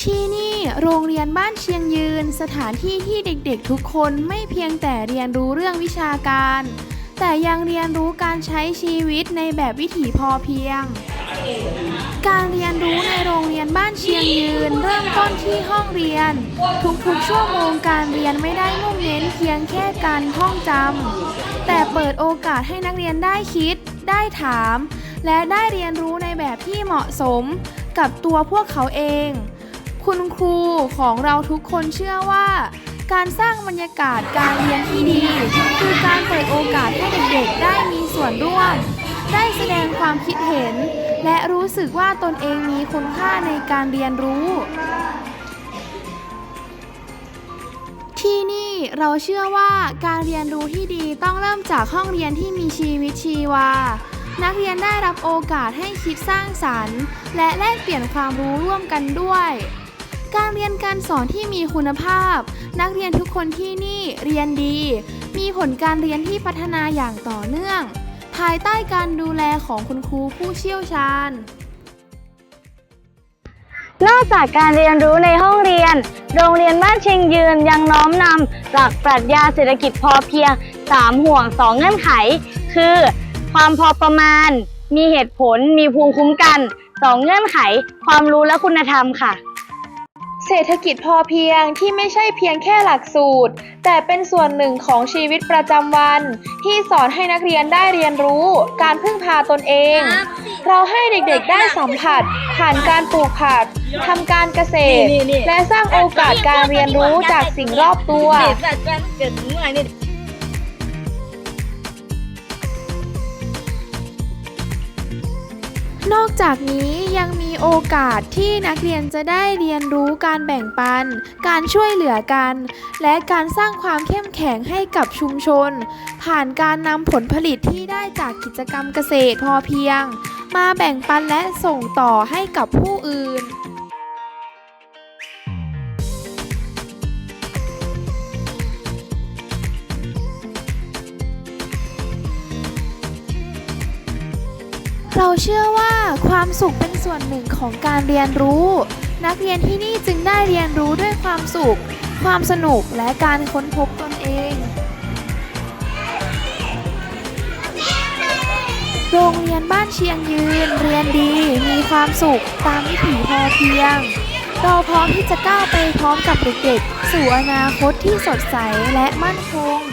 ที่นี่โรงเรียนบ้านเชียงยืน สถานที่ที่เด็กๆทุกคนไม่เพียงแต่เรียนรู้เรื่องวิชาการ แต่ยังเรียนรู้การใช้ชีวิตในแบบวิถีพอเพียง การเรียนรู้ในโรงเรียนบ้านเชียงยืน เริ่มต้นที่ห้องเรียน ทุกๆชั่วโมงการเรียนไม่ได้มุ่งเน้นเพียงแค่การท่องจำแต่เปิดโอกาสให้นักเรียนได้คิด ได้ถาม และได้เรียนรู้ในแบบที่เหมาะสม กับตัวพวกเขาเอง คุณครูของเราทุกคนเชื่อว่า การสร้างบรรยากาศการเรียนที่ดี คือการเปิดโอกาสให้เด็กๆ ได้มีส่วนร่วม ได้แสดงความคิดเห็น และรู้สึกว่าตนเองมีคุณค่าในการเรียนรู้ ที่นี่เราเชื่อว่าการเรียนรู้ที่ดีต้องเริ่มจากห้องเรียนที่มีชีวิตชีวานักเรียนได้รับโอกาสให้คิดสร้างสรรค์ และแลกเปลี่ยนความรู้ร่วมกันด้วย การเรียนการสอนที่มีคุณภาพ นักเรียนทุกคนที่นี่เรียนดี มีผลการเรียนที่พัฒนาอย่างต่อเนื่อง ภายใต้การดูแลของคุณครูผู้เชี่ยวชาญ นอกจากการเรียนรู้ในห้องเรียน โรงเรียนบ้านเชียงยืนยังน้อมนำหลักปรัชญาเศรษฐกิจพอเพียง 3 ห่วง 2 เงื่อนไข คือ ความพอประมาณ มีเหตุผล มีภูมิคุ้มกัน 2 เงื่อนไข ความรู้และคุณธรรมค่ะ เศรษฐกิจพอเพียงที่ไม่ใช่เพียงแค่หลักสูตร แต่เป็นส่วนหนึ่งของชีวิตประจำวัน ที่สอนให้นักเรียนได้เรียนรู้ การพึ่งพาตนเอง เราให้เด็กๆได้สัมผัส ผ่านการปลูกผักทำการเกษตร และสร้างโอกาสการเรียนรู้จากสิ่งรอบตัว นอกจากนี้ยังมีโอกาสที่นักเรียนจะได้เรียนรู้การแบ่งปัน การช่วยเหลือกัน และการสร้างความเข้มแข็งให้กับชุมชน ผ่านการนำผลผลิตที่ได้จากกิจกรรมเกษตรพอเพียง มาแบ่งปันและส่งต่อให้กับผู้อื่นเราเชื่อว่า สุขเป็นส่วนหนึ่งของการเรียนรู้ นักเรียนที่นี่จึงได้เรียนรู้ด้วยความสุข ความสนุกและการค้นพบตนเอง โรงเรียนบ้านเชียงยืน เรียนดีมีความสุขตามวิถีพอเพียง เราพร้อมที่จะก้าวไปพร้อมกับเด็กๆสู่อนาคตที่สดใสและมั่นคง